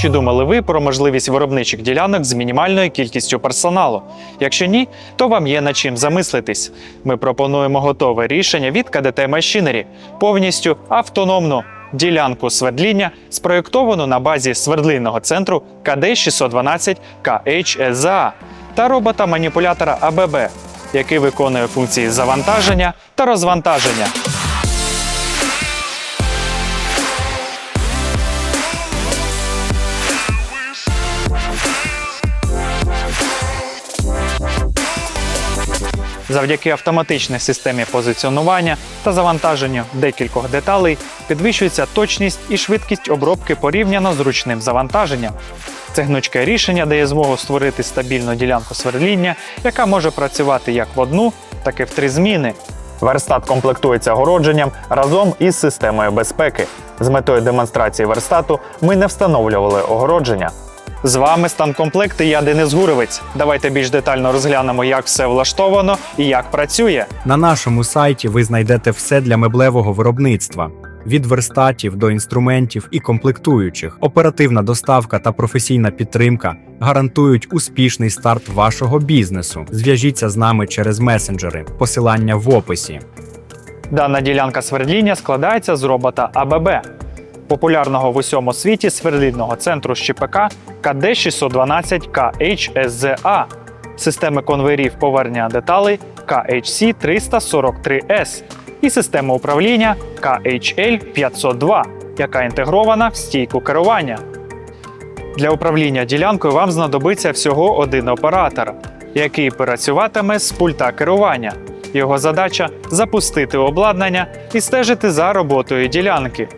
Чи думали ви про можливість виробничих ділянок з мінімальною кількістю персоналу? Якщо ні, то вам є над чим замислитись. Ми пропонуємо готове рішення від КДТ Machinery, повністю автономну ділянку свердління, спроєктовану на базі свердлинного центру КД-612 KHSA та робота-маніпулятора АББ, який виконує функції завантаження та розвантаження. Завдяки автоматичній системі позиціонування та завантаженню декількох деталей підвищується точність і швидкість обробки порівняно з ручним завантаженням. Це гнучке рішення дає змогу створити стабільну ділянку сверління, яка може працювати як в одну, так і в три зміни. Верстат комплектується огородженням разом із системою безпеки. З метою демонстрації верстату ми не встановлювали огородження. З вами станкомплект і я Денис Гуровець. Давайте більш детально розглянемо, як все влаштовано і як працює. На нашому сайті ви знайдете все для меблевого виробництва. Від верстатів до інструментів і комплектуючих, оперативна доставка та професійна підтримка гарантують успішний старт вашого бізнесу. Зв'яжіться з нами через месенджери, посилання в описі. Дана ділянка свердління складається з робота АББ, популярного в усьому світі свердлінного центру з ЧПК КД612 KHSZA, системи конвейерів повернення деталей KHC 343S і системи управління KHL 502, яка інтегрована в стійку керування. Для управління ділянкою вам знадобиться всього один оператор, який працюватиме з пульта керування. Його задача запустити обладнання і стежити за роботою ділянки.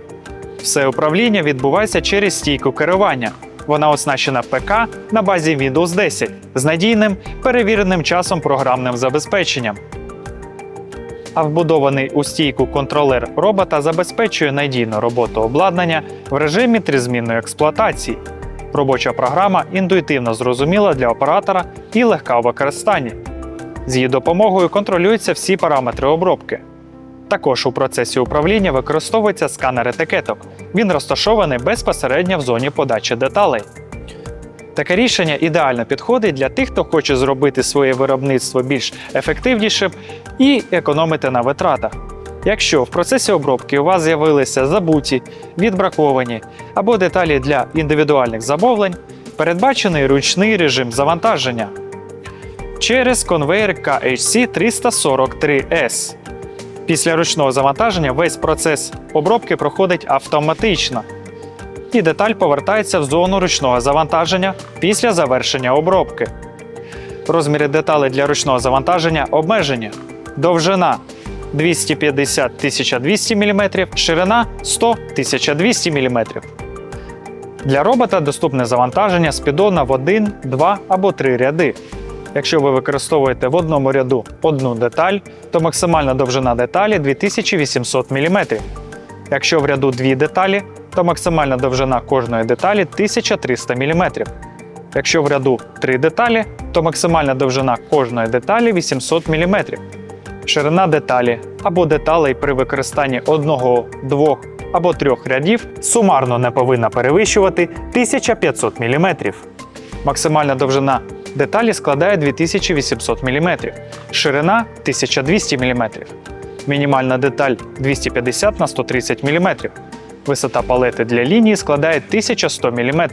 Все управління відбувається через стійку керування. Вона оснащена ПК на базі Windows 10 з надійним перевіреним часом програмним забезпеченням. А вбудований у стійку контролер робота забезпечує надійну роботу обладнання в режимі тризмінної експлуатації. Робоча програма інтуїтивно зрозуміла для оператора і легка у використанні. З її допомогою контролюються всі параметри обробки. Також у процесі управління використовується сканер етикеток. Він розташований безпосередньо в зоні подачі деталей. Таке рішення ідеально підходить для тих, хто хоче зробити своє виробництво більш ефективнішим і економити на витратах. Якщо в процесі обробки у вас з'явилися забуті, відбраковані або деталі для індивідуальних замовлень, передбачений ручний режим завантаження через конвейер KHC 343S. Після ручного завантаження весь процес обробки проходить автоматично, і деталь повертається в зону ручного завантаження після завершення обробки. Розміри деталей для ручного завантаження обмежені. Довжина 250 1200 мм, ширина 100 1200 мм. Для робота доступне завантаження з піддона в 1, 2 або 3 ряди. Якщо ви використовуєте в одному ряду одну деталь, то максимальна довжина деталі 2800 мм. Якщо в ряду дві деталі, то максимальна довжина кожної деталі 1300 мм. Якщо в ряду три деталі, то максимальна довжина кожної деталі 800 мм. Ширина деталі або деталей при використанні одного, двох або трьох рядів сумарно не повинна перевищувати 1500 мм. Максимальна довжина деталі складає 2800 мм, ширина 1200 мм, мінімальна деталь 250 на 130 мм. Висота палети для лінії складає 1100 мм.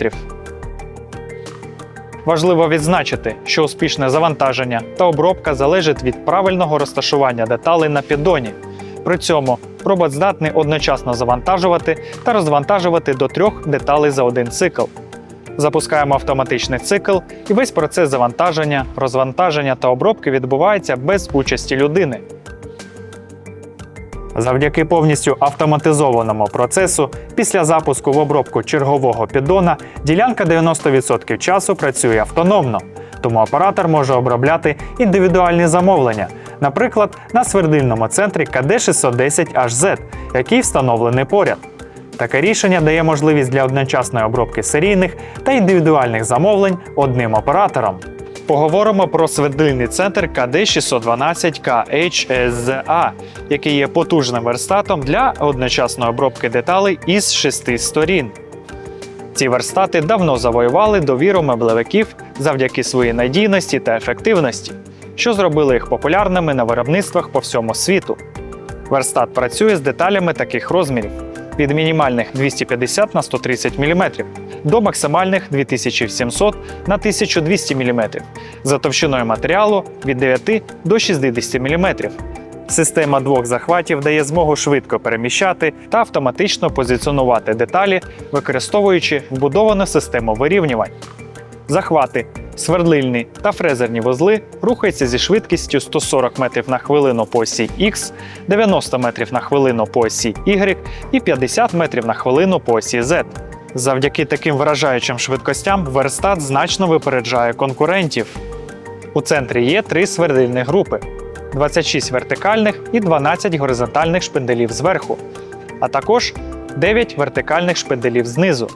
Важливо відзначити, що успішне завантаження та обробка залежить від правильного розташування деталей на піддоні. При цьому робот здатний одночасно завантажувати та розвантажувати до трьох деталей за один цикл. Запускаємо автоматичний цикл, і весь процес завантаження, розвантаження та обробки відбувається без участі людини. Завдяки повністю автоматизованому процесу, після запуску в обробку чергового піддона ділянка 90% часу працює автономно, тому оператор може обробляти індивідуальні замовлення, наприклад, на свердильному центрі КД610HZ, який встановлений поряд. Таке рішення дає можливість для одночасної обробки серійних та індивідуальних замовлень одним оператором. Поговоримо про свердильний центр КД612KHSZA, який є потужним верстатом для одночасної обробки деталей із шести сторін. Ці верстати давно завоювали довіру меблевиків завдяки своїй надійності та ефективності, що зробили їх популярними на виробництвах по всьому світу. Верстат працює з деталями таких розмірів від мінімальних 250 на 130 мм до максимальних 2700 на 1200 мм за товщиною матеріалу від 9 до 60 мм. Система двох захватів дає змогу швидко переміщати та автоматично позиціонувати деталі, використовуючи вбудовану систему вирівнювань. Захвати, свердлильні та фрезерні вузли рухаються зі швидкістю 140 метрів на хвилину по осі X, 90 метрів на хвилину по осі Y і 50 метрів на хвилину по осі Z. Завдяки таким вражаючим швидкостям верстат значно випереджає конкурентів. У центрі є три свердильні групи: 26 вертикальних і 12 горизонтальних шпинделів зверху, а також 9 вертикальних шпинделів знизу.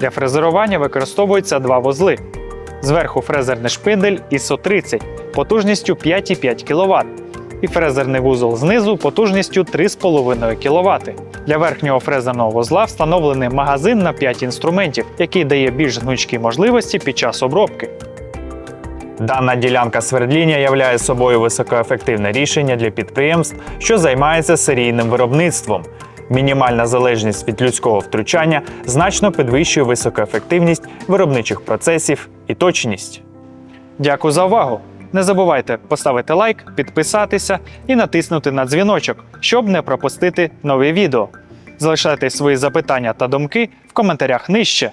Для фрезерування використовуються два вузли. Зверху фрезерний шпиндель ISO 30 потужністю 5,5 кВт і фрезерний вузол знизу потужністю 3,5 кВт. Для верхнього фрезерного вузла встановлений магазин на 5 інструментів, який дає більш гнучкі можливості під час обробки. Дана ділянка свердління являє собою високоефективне рішення для підприємств, що займаються серійним виробництвом. Мінімальна залежність від людського втручання значно підвищує високоефективність виробничих процесів і точність. Дякую за увагу! Не забувайте поставити лайк, підписатися і натиснути на дзвіночок, щоб не пропустити нові відео. Залишайте свої запитання та думки в коментарях нижче.